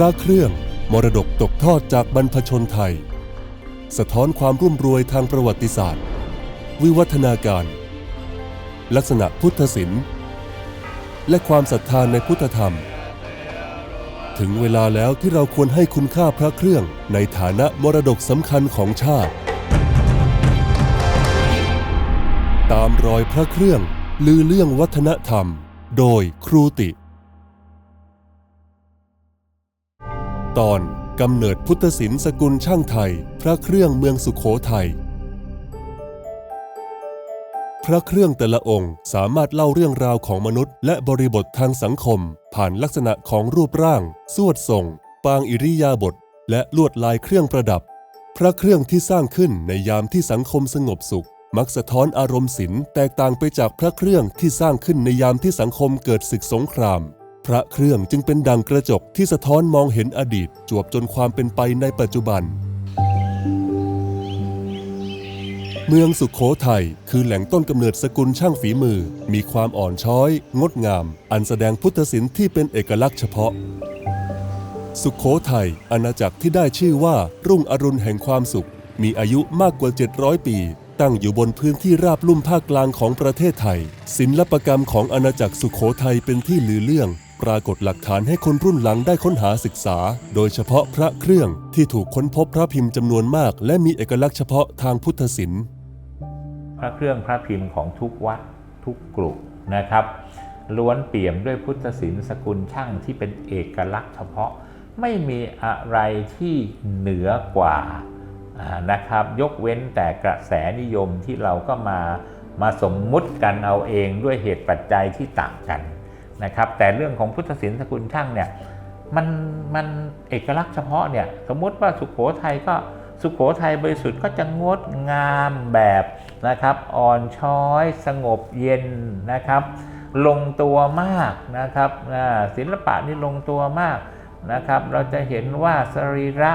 พระเครื่องมรดกตกทอดจากบรรพชนไทย สะท้อนความรุ่มรวยทางประวัติศาสตร์ วิวัฒนาการ ลักษณะพุทธศิลป์ และความศรัทธานในพุทธธรรม ถึงเวลาแล้วที่เราควรให้คุณค่าพระเครื่องในฐานะมรดกสำคัญของชาติ ตามรอยพระเครื่องลือเรื่องวัฒนธรรม โดยครูติ ตอนกำเนิดพุทธศิลป์สกุลช่างไทย พระเครื่องเมืองสุขโขทัยพระเครื่องแต่ละองค์สามารถเล่าเรื่องราวของมนุษย์ และบริบททางสังคม ผ่านลักษณะของรูปร่าง สวดทรง ปางอิริยาบถและลวดลายเครื่องประดับ พระเครื่องที่สร้างขึ้นในยามที่สังคมสงบสุข มักสะท้อนอารมณ์ศิลป์แตกต่างไปจากพระเครื่องที่สร้างขึ้นในยามที่สังคมเกิดศึกสงคราม พระเครื่องจึงเป็นดังกระจกที่สะท้อนมองเห็นอดีตจวบจนความเป็นไปในปัจจุบัน เมืองสุขโขทัยคือแหล่งต้นกำเนิดสกุลช่างฝีมือ มีความอ่อนช้อย งดงาม อันแสดงพุทธศิลป์ที่เป็นเอกลักษณ์เฉพาะ สุขโขทัยอาณาจักรที่ได้ชื่อว่า รุ่งอรุณแห่งความสุข มีอายุมากกว่า 700 ปีตั้งอยู่บนพื้นที่ราบลุ่มภาคกลางของประเทศไทย ศิลปกรรมของอาณาจักรสุขโขทัยเป็นที่ลือเรื่อง ปรากฏหลักฐานให้คนรุ่นหลังได้ค้นหาศึกษา โดยเฉพาะพระเครื่องที่ถูกค้นพบพระพิมพ์จำนวนมาก และมีเอกลักษณ์เฉพาะทางพุทธศิลป์พระเครื่องพระพิมพ์ของทุกวัดทุกกลุ่มนะครับ ล้วนเปี่ยมด้วยพุทธศิลป์สกุลช่างที่เป็นเอกลักษณ์เฉพาะไม่มีอะไรที่เหนือกว่าอ่านะครับ ยกเว้นแต่กระแสนิยมที่เราก็มามาสมมุติกันเอาเองด้วยเหตุปัจจัยที่ต่างกัน นะครับแต่เรื่องของพุทธศิลป์สกุลช่างเนี่ยมันมันเอกลักษณ์เฉพาะเนี่ยสมมติว่าสุขโขทัยก็สุขโขทัยบริสุทธิ์ก็จะงดงามแบบนะครับอ่อนช้อยสงบเย็นนะครับ ลงตัวมากนะครับศิลปะนี่ลงตัวมากนะครับ เราจะเห็นว่าสรีระ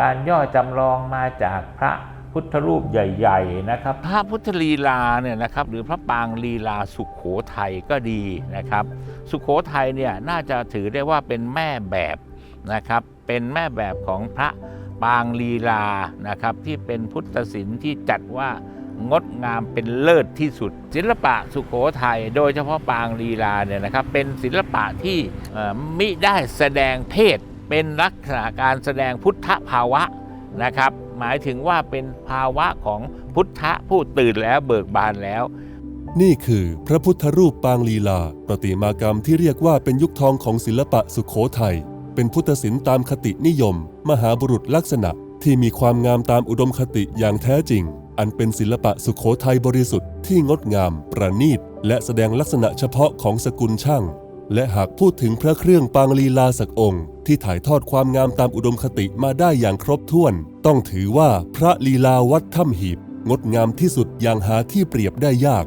การย่อจำลองมาจากพระ พุทธรูปใหญ่ ๆ นะครับ พระพุทธลีลาเนี่ยนะครับหรือพระปางลีลาสุขโขทัยก็ดีนะครับ สุขโขทัยเนี่ยน่าจะถือได้ว่าเป็นแม่แบบนะครับ เป็นแม่แบบของพระปางลีลานะครับที่เป็นพุทธศิลป์ที่จัดว่างดงามเป็นเลิศที่สุด ศิลปะสุขโขทัยโดยเฉพาะปางลีลาเนี่ยนะครับเป็นศิลปะที่มิได้แสดงเพศ เป็นลักษณะการแสดงพุทธภาวะนะครับ หมายถึงว่าเป็นภาวะของพุทธะผู้ตื่นแล้วเบิกบานแล้ว นี่คือพระพุทธรูปปางลีลา ประติมากรรมที่เรียกว่าเป็นยุคทองของศิลปะสุขโขทัยเป็นพุทธศิลป์ตามคตินิยม มหาบุรุษลักษณะที่มีความงามตามอุดมคติอย่างแท้จริง อันเป็นศิลปะสุขโขทัยบริสุทธิ์ที่งดงาม ประณีต และแสดงลักษณะเฉพาะของสกุลช่าง และหากพูดถึงพระเครื่องปางลีลาสักองค์ ที่ถ่ายทอดความงามตามอุดมคติมาได้อย่างครบถ้วน ต้องถือว่าพระลีลาวัดถ้ำหีบ งดงามที่สุดอย่างหาที่เปรียบได้ยาก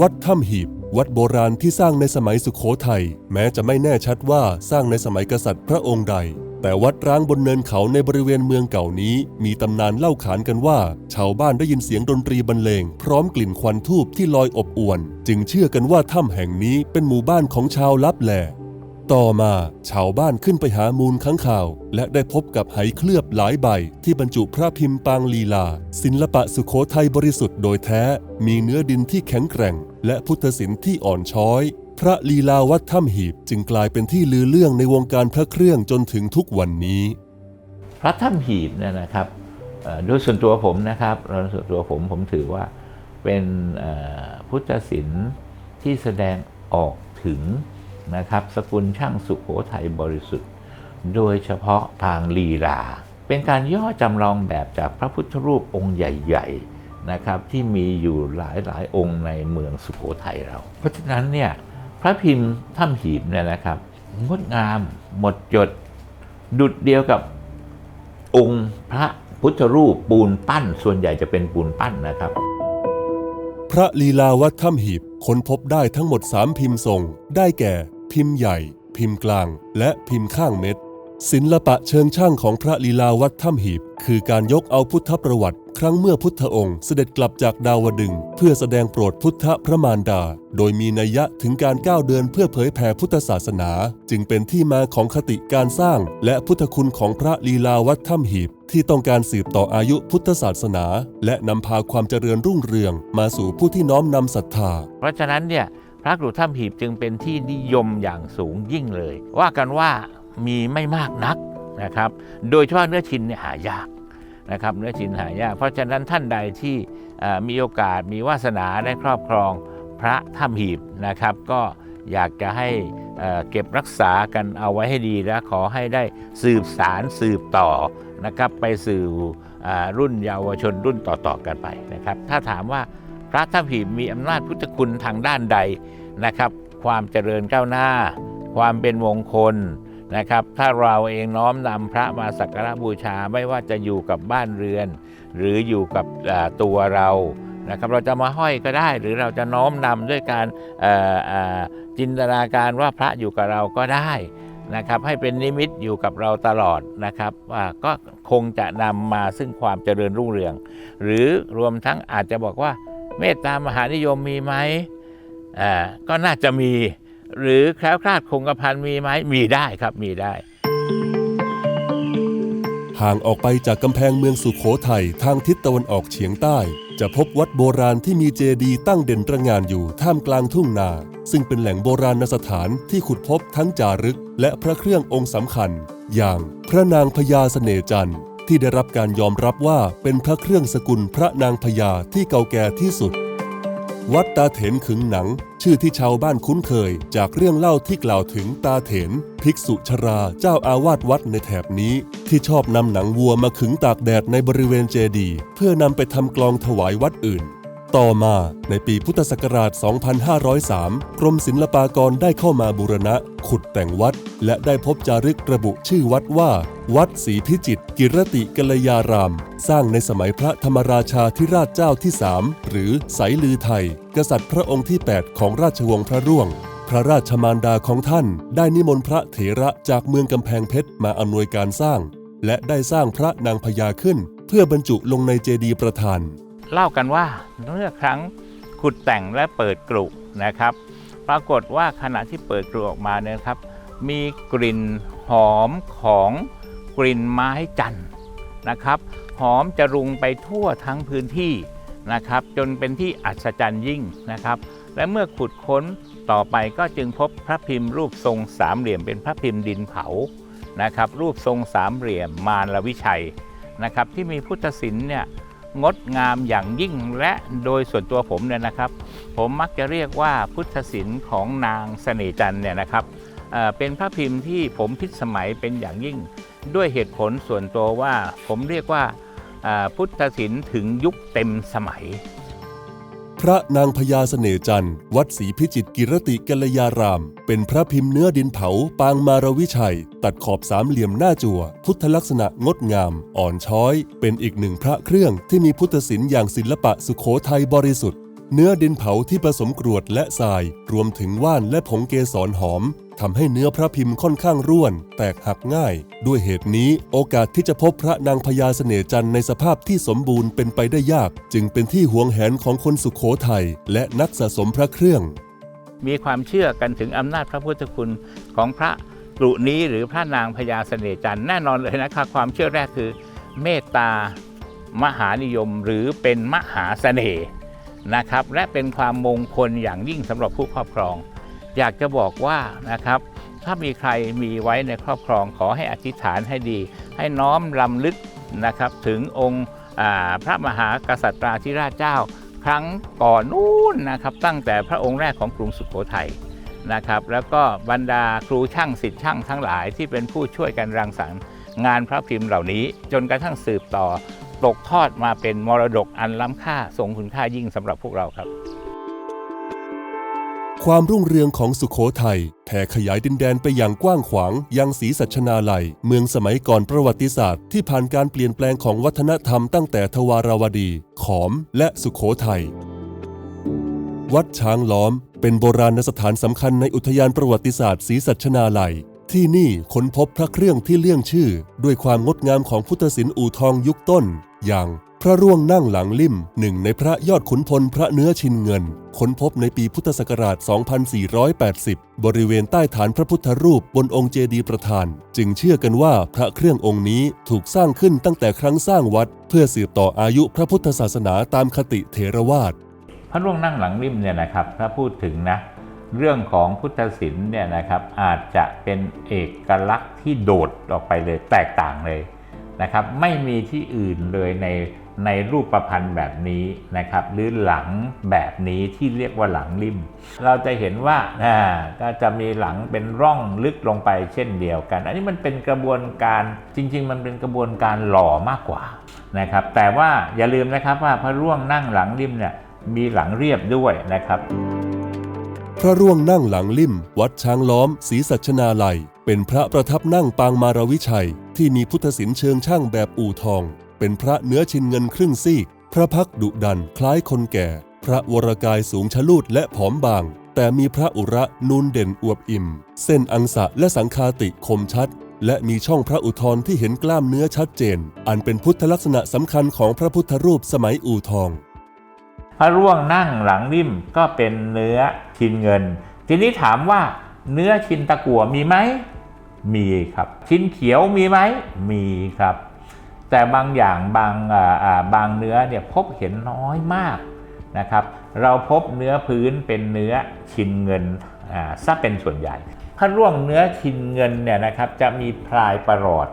วัดถ้ำหีบ วัดโบราณที่สร้างในสมัยสุขโขทัยแม้จะไม่แน่ชัดว่าสร้างในสมัยกษัตริย์พระองค์ใด แต่วัดร้างบนเนินเขาในบริเวณเมืองเก่านี้ มีตำนานเล่าขานกันว่า ชาวบ้านได้ยินเสียงดนตรีบรรเลง พร้อมกลิ่นควันทูบที่ลอยอบอวน จึงเชื่อกันว่าถ้ำแห่งนี้เป็นหมู่บ้านของชาวลับแหล่ต่อมาชาวบ้านขึ้นไปหามูลค้างข่าว และได้พบกับไหเคลือบหลายใบ ที่บรรจุพระพิมพ์ปางลีลา ศิลปะสุโขทัยบริสุทธิ์โดยแท้ มีเนื้อดินที่แข็งแกร่ง และพุทธศิลป์ที่อ่อนช้อย พระลีลาวัดถ้ำหีบจึงกลายเป็นที่ลือเรื่องในวงการพระเครื่องจนถึงทุกวันนี้ พระถ้ำหีบเนี่ยนะครับโดยส่วนตัวผมนะครับโดยส่วนตัวผมผมถือว่าเป็นพุทธศิลป์ที่แสดงออกถึงนะครับสกุลช่างสุขโขทัยบริสุทธิ์ โดยเฉพาะทางลีลา เป็นการย่อจำลองแบบจากพระพุทธรูปองค์ใหญ่ๆนะครับที่มีอยู่หลายๆองค์ในเมืองสุขโขทัยเรา เพราะฉะนั้นเนี่ย พระพิมพ์ถ้ำหีบเนี่ยนะครับงดงามหมดจด ดุดเดียวกับองค์พระพุทธรูปปูนปั้น ส่วนใหญ่จะเป็นปูนปั้นนะครับ พระลีลาวัดถ้ำหีบค้นพบได้ทั้งหมด 3 พิมพ์ทรง ได้แก่ พิมพ์ใหญ่ พิมพ์กลาง และพิมพ์ข้างเม็ด ศิลปะเชิงช่างของพระลีลาวัดถ้ำหีบ คือการยกเอาพุทธประวัติ ครั้งเมื่อพุทธองค์เสด็จกลับจากดาวดึง เพื่อแสดงโปรดพุทธพระมารดา โดยมีนัยยะถึงการก้าวเดินเพื่อเผยแผ่พุทธศาสนา จึงเป็นที่มาของคติการสร้าง และพุทธคุณของพระลีลาวัดถ้ำหีบ ที่ต้องการสืบต่ออายุพุทธศาสนา และนำพาความเจริญรุ่งเรือง มาสู่ผู้ที่น้อมนำศรัทธา เพราะฉะนั้นเนี่ยพระกรุถ้ำหีบจึงเป็นที่นิยมอย่างสูงยิ่งเลย ว่ากันว่า มีไม่มากนักนะครับ โดยเฉพาะเนื้อชินเนี่ยหายากนะครับ เนื้อชินหายาก เพราะฉะนั้นท่านใดที่มีโอกาสมีวาสนาได้ครอบครองพระถ้ำหีบนะครับ ก็อยากจะให้เก็บรักษากันเอาไว้ให้ดีและขอให้ได้สืบสารสืบต่อนะครับไปสู่รุ่นเยาวชนรุ่นต่อๆกันไปนะครับ ถ้าถามว่าพระทัพหีบมีอำนาจพุทธคุณทางด้านใดนะครับ ความเจริญก้าวหน้า ความเป็นมงคล นะครับ ถ้าเราเองน้อมนำพระมาสักการะบูชาไม่ว่าจะอยู่กับบ้านเรือน หรืออยู่กับตัวเรานะครับเราจะมาห้อยก็ได้ หรือเราจะน้อมนำด้วยการจินตนาการว่าพระอยู่กับเราก็ได้นะครับให้เป็นนิมิตอยู่กับเราตลอดนะครับว่าก็คงจะนำมาซึ่งความเจริญรุ่งเรือง หรือรวมทั้งอาจจะบอกว่า เมตตามหานิยมมีไหมอ่าก็น่าจะมี หรือแคล้วคลาดคงกระพันมีไหมมีได้ครับมีได้ ห่างออกไปจากกำแพงเมืองสุขโขทัยทางทิศตะวันออกเฉียงใต้ จะพบวัดโบราณที่มีเจดีย์ตั้งเด่นระงานอยู่ท่ามกลางทุ่งนา ซึ่งเป็นแหล่งโบราณสถานที่ขุดพบทั้งจารึก และพระเครื่ององค์สำคัญ อย่างพระนางพญาเสน่จันทร์ที่ได้รับการยอมรับว่าเป็นพระเครื่องสกุลพระนางพญาที่เก่าแก่ที่สุด วัดตาเถนขึงหนัง ชื่อที่ชาวบ้านคุ้นเคยจากเรื่องเล่าที่กล่าวถึงตาเถน ภิกษุชราเจ้าอาวาสวัดในแถบนี้ ที่ชอบนำหนังวัวมาขึงตากแดดในบริเวณเจดีย์เพื่อนำไปทำกลองถวายวัดอื่น ต่อมาในปีพุทธศักราช 2503 กรมศิลปากรได้เข้ามาบูรณะ ขุดแต่งวัด และได้พบจารึกระบุชื่อวัดว่า วัดศรีพิจิตกิรติกัลยาราม สร้างในสมัยพระธรรมราชาธิราชเจ้าที่สามหรือไสลือไทย กษัตริย์พระองค์ที่ 8 ของราชวงศ์พระร่วง พระราชมารดาของท่าน ได้นิมนต์พระเถระจากเมืองกำแพงเพชรมาอำนวยการสร้าง และได้สร้างพระนางพญาขึ้น เพื่อบรรจุลงในเจดีย์ประธาน เล่ากันว่าเมื่อครั้งขุดแต่งและเปิดกรุนะครับ ปรากฏว่าขณะที่เปิดกรุออกมาเนี่ยครับ มีกลิ่นหอมของกลิ่นไม้จันนะครับ หอมจะรุงไปทั่วทั้งพื้นที่นะครับ จนเป็นที่อัศจรรย์ยิ่งนะครับ และเมื่อขุดค้นต่อไปก็จึงพบพระพิมพ์รูปทรงสามเหลี่ยมเป็นพระพิมพ์ดินเผานะครับ รูปทรงสามเหลี่ยมมารวิชัยนะครับ ที่มีพุทธศิลป์เนี่ย งดงามอย่างยิ่งและโดยส่วนตัวผมเนี่ยนะครับ ผมมักจะเรียกว่าพุทธศิลป์ของนางเสน่จันเนี่ยนะครับเป็นพระพิมพ์ที่ผมพิสมัยเป็นอย่างยิ่ง ด้วยเหตุผลส่วนตัวว่าผมเรียกว่าพุทธศิลป์ถึงยุคเต็มสมัย พระนางพญาเสน่จันทร์วัดศรีพิจิตรกิรติกัลยาราม เป็นพระพิมพ์เนื้อดินเผา ปางมารวิชัย ตัดขอบสามเหลี่ยมหน้าจั่ว พุทธลักษณะงดงาม อ่อนช้อย เป็นอีกหนึ่งพระเครื่องที่มีพุทธศิลป์อย่างศิลปะสุโขทัยบริสุทธิ์เนื้อดินเผาที่ผสมกรวดและทราย รวมถึงว่านและผงเกสรหอม ทำให้เนื้อพระพิมพ์ค่อนข้างร่วน แตกหักง่าย ด้วยเหตุนี้โอกาสที่จะพบพระนางพญาเสน่จันทร์ในสภาพที่สมบูรณ์เป็นไปได้ยาก จึงเป็นที่หวงแหนของคนสุขโขทัยและนักสะสมพระเครื่อง มีความเชื่อกันถึงอำนาจพระพุทธคุณของพระกรุนี้หรือพระนางพญาเสน่จันทร์แน่นอนเลยนะครับความเชื่อแรกคือเมตตามหานิยมหรือเป็นมหาเสน่ห์นะครับ และเป็นความมงคลอย่างยิ่งสำหรับผู้ครอบครอง อยากจะบอกว่านะครับ ถ้ามีใครมีไว้ในครอบครองขอให้อธิษฐานให้ดี ให้น้อมรำลึกนะครับถึงองค์พระมหากษัตริย์ธิราชเจ้า ครั้งก่อนนู้นนะครับ ตั้งแต่พระองค์แรกของกรุงสุโขทัยนะครับ แล้วก็บรรดาครูช่างสิทธิ์ช่างทั้งหลายที่เป็นผู้ช่วยกันรังสรรค์งานพระพิมพ์เหล่านี้ จนกระทั่งสืบต่อตกทอดมาเป็นมรดกอันล้ำค่าทรงคุณค่ายิ่งสำหรับพวกเราครับ ความรุ่งเรืองของสุขโขทัยแผ่ขยายดินแดนไปอย่างกว้างขวางยังศรีสัชนาลัย เมืองสมัยก่อนประวัติศาสตร์ที่ผ่านการเปลี่ยนแปลงของวัฒนธรรมตั้งแต่ทวาราวดี ขอม และสุขโขทัย วัดช้างล้อม เป็นโบราณสถานสำคัญในอุทยานประวัติศาสตร์ศรีสัชนาลัย ที่นี่ค้นพบพระเครื่องที่เลี่ยงชื่อ ด้วยความงดงามของพุทธศิลป์อู่ทองยุคต้น อย่าง พระร่วงนั่งหลังลิ่มหนึ่งในพระยอดขุนพลพระเนื้อชินเงิน ค้นพบในปีพุทธศักราช 2480 บริเวณใต้ฐานพระพุทธรูปบนองค์เจดีย์ประธาน จึงเชื่อกันว่าพระเครื่ององค์นี้ถูกสร้างขึ้นตั้งแต่ครั้งสร้างวัด เพื่อสืบต่ออายุพระพุทธศาสนาตามคติเถรวาท พระร่วงนั่งหลังริมเนี่ยนะครับถ้าพูดถึงนะเรื่องของพุทธศิลป์เนี่ยนะครับอาจจะเป็นเอกลักษณ์ที่โดดออกไปเลยแตกต่างเลยนะครับไม่มีที่อื่นเลยใน ในรูปประพันธ์แบบนี้นะครับ หรือหลังแบบนี้ที่เรียกว่าหลังริม เราจะเห็นว่าก็จะมีหลังเป็นร่องลึกลงไปเช่นเดียวกัน อันนี้มันเป็นกระบวนการจริง ๆ มันเป็นกระบวนการหล่อมากกว่านะครับ แต่ว่าอย่าลืมนะครับว่าพระร่วงนั่งหลังริมเนี่ยมีหลังเรียบด้วยนะครับพระร่วงนั่งหลังลิ่ม วัดช้างล้อมศรีสัชนาลัย เป็นพระประทับนั่งปางมารวิชัย ที่มีพุทธศิลป์เชิงช่างแบบอู่ทอง เป็นพระเนื้อชินเงินครึ่งซีก พระพักดุดันคล้ายคนแก่ พระวรกายสูงชะลูดและผอมบาง แต่มีพระอุระนูนเด่นอวบอิ่ม เส้นอังสะและสังคาติคมชัด และมีช่องพระอุทธรที่เห็นกล้ามเนื้อชัดเจน อันเป็นพุทธลักษณะสำคัญของพระพุทธรูปสมัยอู่ทอง พระร่วงนั่งหลังริมก็เป็นเนื้อชินเงิน ทีนี้ถามว่าเนื้อชินตะกั่วมีไหมมีครับ ชินเขียวมีไหมมีครับ แต่บางอย่างบางบางเนื้อเนี่ยพบเห็นน้อยมากนะครับ เราพบเนื้อพื้นเป็นเนื้อชินเงินซะเป็นส่วนใหญ่พระร่วงเนื้อชินเงินเนี่ยนะครับจะมีพลายประหลอด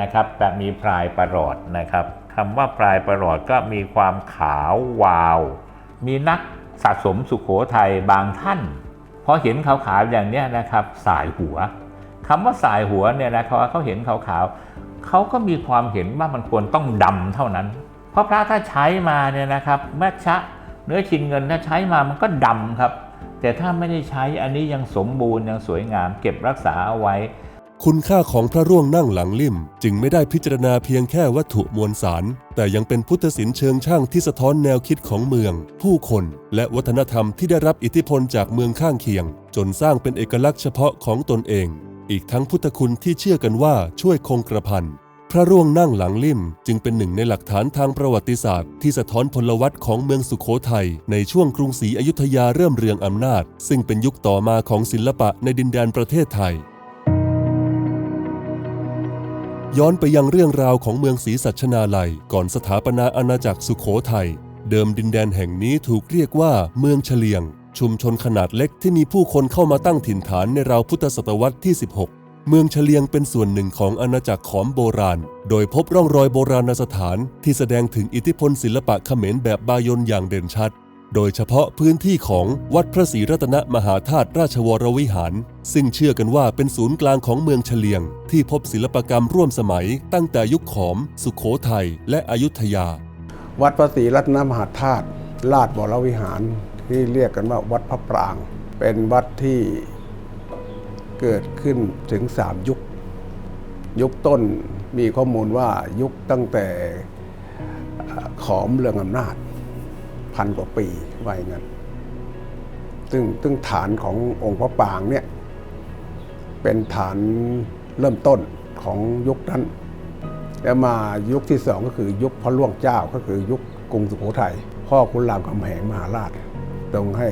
นะครับแต่มีพลายประหลอดนะครับคำว่าพลายประหลอดก็มีความขาววาว มีนักสะสมสุขโขทัยบางท่านพอเห็นขาวๆอย่างเนี้ยนะครับสายหัว คำว่าสายหัวเนี่ยนะครับเขาเห็นขาวๆเขาก็มีความเห็นว่ามันควรต้องดำเท่านั้น เพราะพระถ้าใช้มาเนี่ยนะครับแม่ชะเนื้อชินเงินถ้าใช้มามันก็ดำครับ แต่ถ้าไม่ได้ใช้อันนี้ยังสมบูรณ์ยังสวยงาม เก็บรักษาเอาไว้ คุณค่าของพระร่วงนั่งหลังลิ่ม จึงไม่ได้พิจารณาเพียงแค่วัตถุมวลสาร แต่ยังเป็นพุทธศิลป์เชิงช่างที่สะท้อนแนวคิดของเมือง ผู้คนและวัฒนธรรมที่ได้รับอิทธิพลจากเมืองข้างเคียง จนสร้างเป็นเอกลักษณ์เฉพาะของตนเอง อีกทั้งพุทธคุณที่เชื่อกันว่าช่วยคงกระพันพระร่วงนั่งหลังลิ่มจึงเป็นหนึ่งในหลักฐานทางประวัติศาสตร์ ที่สะท้อนพลวัตของเมืองสุขโขทัยในช่วงกรุงศรีอยุธยาเริ่มเรืองอำนาจ ซึ่งเป็นยุคต่อมาของศิลปะในดินแดนประเทศไทย ย้อนไปยังเรื่องราวของเมืองศรีสัชนาลัย ก่อนสถาปนาอาณาจักรสุขโขทัยเดิมดินแดนแห่งนี้ถูกเรียกว่าเมืองเฉลียง ชุมชนขนาดเล็กที่มีผู้คนเข้ามาตั้งถิ่นฐานในราวพุทธศตวรรษที่ 16 เมืองเฉลียงเป็นส่วนหนึ่งของอาณาจักรขอมโบราณ โดยพบร่องรอยโบราณสถานที่แสดงถึงอิทธิพลศิลปะเขมรแบบบายนอย่างเด่นชัด โดยเฉพาะพื้นที่ของวัดพระศรีรัตนมหาธาตุราชวรวิหาร ซึ่งเชื่อกันว่าเป็นศูนย์กลางของเมืองเฉลียง ที่พบศิลปกรรมร่วมสมัย ตั้งแต่ยุคขอม สุขโขทัยและอยุธยา วัดพระศรีรัตนมหาธาตุลาดบวรวิหาร ที่เรียกกันว่าวัดพระปราง เป็นวัดที่เกิดขึ้นถึงสามยุค ยุคต้นมีข้อมูลว่ายุคตั้งแต่ขอมเรืองอำนาจพันกว่าปีว่าอย่างนั้นซึ่งซึ่งฐานขององค์พระปรางเนี่ยเป็นฐานเริ่มต้นของยุคนั้น แล้วมายุคที่สองก็คือยุคพระล่วงเจ้าก็คือยุคกรุงสุโขทัยพ่อคุณรามคำแหงมหาราช ทรงให้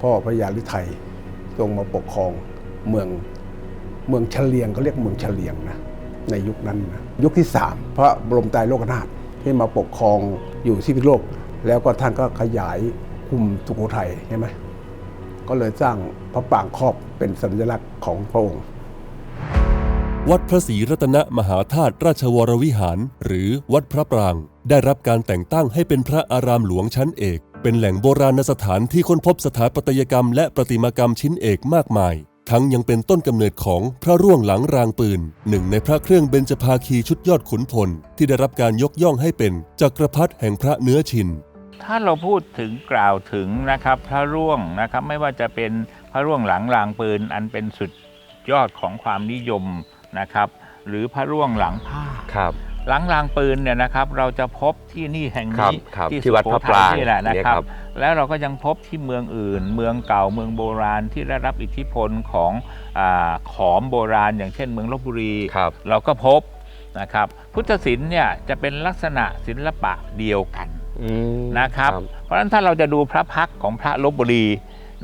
พ่อพระยาลิไทยทรงมาปกครองเมืองเมืองเฉลียงเขาเรียกเมืองเฉลียงนะในยุคนั้นนะยุคที่สามพระบรมไตรโลกนาถที่มาปกครองอยู่ที่พิโลก แล้วก็ท่านก็ขยายคุมสุโขทัยใช่ไหมก็เลยสร้างพระปรางครอบเป็นสัญลักษณ์ของพระองค์วัดพระศรีรัตนมหาธาตุราชวรวิหาร หรือวัดพระปราง ได้รับการแต่งตั้งให้เป็นพระอารามหลวงชั้นเอก เป็นแหล่งโบราณสถานที่ค้นพบสถาปัตยกรรมและประติมากรรมชิ้นเอกมากมาย ทั้งยังเป็นต้นกำเนิดของพระร่วงหลังรางปืน หนึ่งในพระเครื่องเบญจภาคีชุดยอดขุนพล ที่ได้รับการยกย่องให้เป็นจักรพรรดิแห่งพระเนื้อชิน ถ้าเราพูดถึงกล่าวถึงนะครับพระร่วงนะครับไม่ว่าจะเป็นพระร่วงหลังรางปืน อันเป็นสุดยอดของความนิยมนะครับ หรือพระร่วงหลังผ้าครับ หลังรางปืนเนี่ยนะครับเราจะพบที่นี่แห่งครับนี้ครับที่ที่วัดสุโขพระปรางทัยนี่แหละนะเนี่ยครัครับบแล้วเราก็ยังพบที่เมืองอื่น เมืองเก่าเมืองโบราณที่ได้รับอิทธิพลของอาขอมโบราณ อย่างเช่นเมืองลบบุรีครับเราก็พบนะครับ พุทธศิลป์เนี่ยจะเป็นลักษณะศิลปะเดียวกันอืมนะครับ เพราะฉะนั้นถ้าเราจะดูพระพักตร์ของพระลบบุรี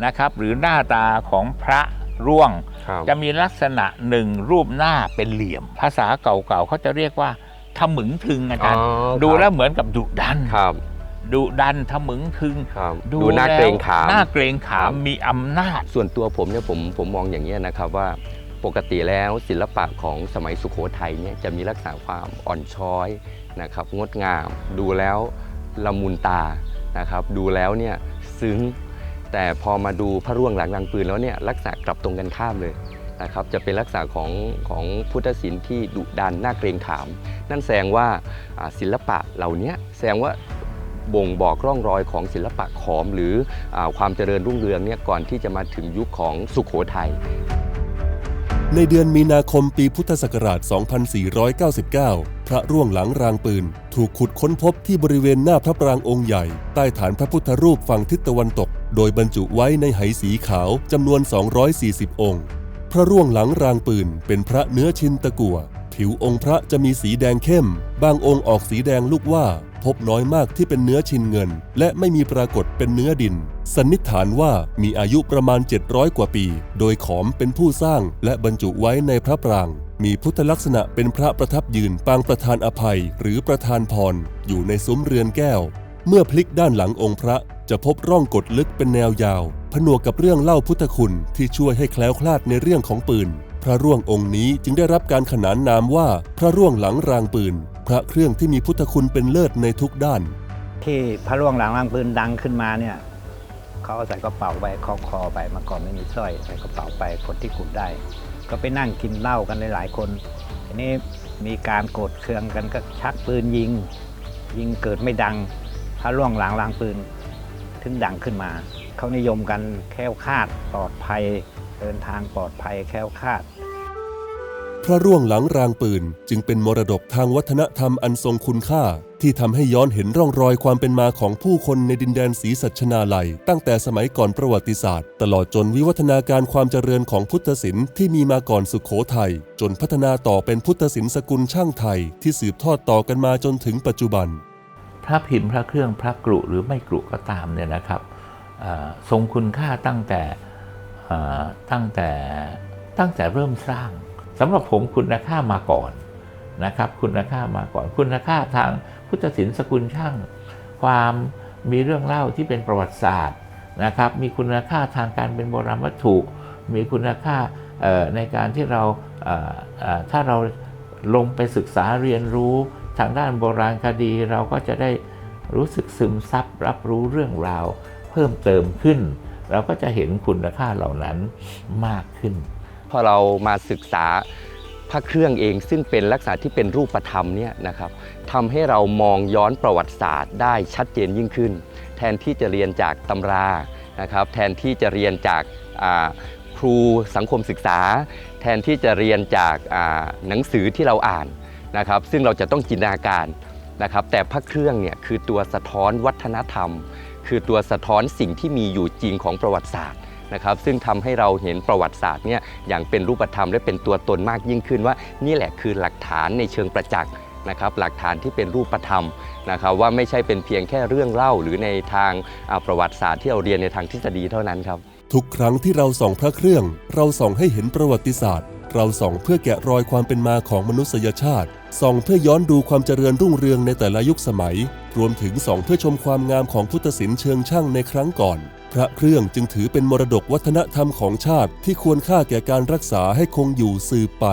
นะครับหรือหน้าตาของพระร่วงครับจะมีลักษณะหนึ่งรูปหน้าเป็นเหลี่ยม ภาษาเก่าๆเขาจะเรียกว่า ทำหมึงทึงอาจารย์อ๋อครับดูแล้วเหมือนกับดุดันครับดุดันทำหมึงทึงครับดูน่าเกรงขามน่าเกรงขามครับมีอำนาจ ส่วนตัวผมเนี่ยผมผมมองอย่างนี้ยนะครับว่าปกติแล้วศิลปะของสมัยสุโขทัยเนี่ยจะมีลักษณะความอ่อนช้อยนะครับ งดงาม ดูแล้วละมุนตานะครับ ดูแล้วเนี่ยซึ้ง แต่พอมาดูพระร่วงหลังรังปืนแล้วเนี่ยลักษณะกลับตรงกันข้ามเลย นะครับจะเป็นลักษณะของของพุทธศิลป์ที่ดุดันน่าเกรงขาม นั่นแสดงว่าศิลปะเหล่านี้แสดงว่าบ่งบอกร่องรอยของศิลปะขอม หรืออความเจริญรุ่งเรืองเนี่ยก่อนที่จะมาถึงยุคของสุขโขทัยในเดือนมีนาคมปีพุทธศักราช 2499 พระร่วงหลังรางปืน ถูกขุดค้นพบที่บริเวณหน้าพระปรางองค์ใหญ่ ใต้ฐานพระพุทธรูปฝั่งทิศตะวันตก โดยบรรจุไว้ในไหสีขาวจำนวน 240 องค์ พระร่วงหลังรางปืนเป็นพระเนื้อชินตะกั่วผิวองค์พระจะมีสีแดงเข้ม บางองค์ออกสีแดงลูกว่า พบน้อยมากที่เป็นเนื้อชินเงิน และไม่มีปรากฏเป็นเนื้อดิน สันนิษฐานว่ามีอายุประมาณ 700 กว่าปี โดยขอมเป็นผู้สร้างและบรรจุไว้ในพระปราง มีพุทธลักษณะเป็นพระประทับยืนปางประธานอภัย หรือประธานพร อยู่ในซุ้มเรือนแก้ว เมื่อพลิกด้านหลังองค์พระจะพบร่องกดลึกเป็นแนวยาว ผนวกกับเรื่องเล่าพุทธคุณที่ช่วยให้แคล้วคลาดในเรื่องของปืน พระร่วงองค์นี้จึงได้รับการขนานนามว่าพระร่วงหลังรางปืน พระเครื่องที่มีพุทธคุณเป็นเลิศในทุกด้าน ที่พระร่วงหลังรางปืนดังขึ้นมาเนี่ยเขาเอาใส่กระเป๋าไปคล้องคอไปเมาก่อนไม่มีสร้อยใส่กระเป๋าไปคนที่ขุดได้ ก็ไปนั่งกินเหล้ากันหลายๆคนทีนี้มีการโกรธเคืองกันก็ชักปืนยิง ยิงเกิดไม่ดัง พระร่วงหลังรางปืน ถึงดังขึ้นมา เขานิยมกันแค้วคาดปลอดภัย เดินทางปลอดภัยแค้วคาด พระร่วงหลังรางปืนจึงเป็นมรดกทางวัฒนธรรมอันทรงคุณค่า ที่ทำให้ย้อนเห็นร่องรอยความเป็นมาของผู้คนในดินแดนศรีสัชนาลัย ตั้งแต่สมัยก่อนประวัติศาสตร์ ตลอดจนวิวัฒนาการความเจริญของพุทธศิลป์ที่มีมาก่อนสุขโขทัยจนพัฒนาต่อเป็นพุทธศิลป์สกุลช่างไทย ที่สืบทอดต่อกันมาจนถึงปัจจุบัน ระพิมพ์พระเครื่องพระกรุหรือไม่กรุก็ตามเนี่ยนะครับทรงคุณค่าตั้งแต่ตั้งแต่ตั้งแต่เริ่มสร้างสำหรับผมคุณค่ามาก่อนนะครับ คุณค่ามาก่อน คุณค่าทางพุทธศิลป์สกุลช่าง ความมีเรื่องเล่าที่เป็นประวัติศาสตร์นะครับ มีคุณค่าทางการเป็นโบราณวัตถุ มีคุณค่าในการที่เราถ้าเราลงไปศึกษาเรียนรู้ ทางด้านโบราณคดีเราก็จะได้รู้สึกซึมซับรับรู้เรื่องราว เพิ่มเติมขึ้น เราก็จะเห็นคุณค่าเหล่านั้นมากขึ้น พอเรามาศึกษาพระเครื่องเองซึ่งเป็นลักษณะที่เป็นรูปธรรมเนี่ยนะครับทำให้เรามองย้อนประวัติศาสตร์ได้ชัดเจนยิ่งขึ้น แทนที่จะเรียนจากตำรานะครับ แทนที่จะเรียนจากครูสังคมศึกษา แทนที่จะเรียนจากหนังสือที่เราอ่าน นะครับซึ่งเราจะต้องจินตนาการนะครับแต่พระเครื่องเนี่ยคือตัวสะท้อนวัฒนธรรม คือตัวสะท้อนสิ่งที่มีอยู่จริงของประวัติศาสตร์นะครับซึ่งทำให้เราเห็นประวัติศาสตร์เนี่ยอย่างเป็นรูปธรรมและเป็นตัวตนมากยิ่งขึ้นว่า นี่แหละคือหลักฐานในเชิงประจักษ์นะครับหลักฐานที่เป็นรูปธรรมนะครับว่าไม่ใช่เป็นเพียงแค่เรื่องเล่า หรือในทางประวัติศาสตร์ที่เราเรียนในทางทฤษฎีเท่านั้นครับทุกครั้งที่เราส่องพระเครื่อง เราส่องให้เห็นประวัติศาสตร์ เราส่องเพื่อแกะรอยความเป็นมาของมนุษยชาติ ส่องเพื่อย้อนดูความเจริญรุ่งเรืองในแต่ละยุคสมัย รวมถึงส่องเพื่อชมความงามของพุทธศิลป์เชิงช่างในครั้งก่อน พระเครื่องจึงถือเป็นมรดกวัฒนธรรมของชาติที่ควรค่าแก่การรักษาให้คงอยู่สืบไป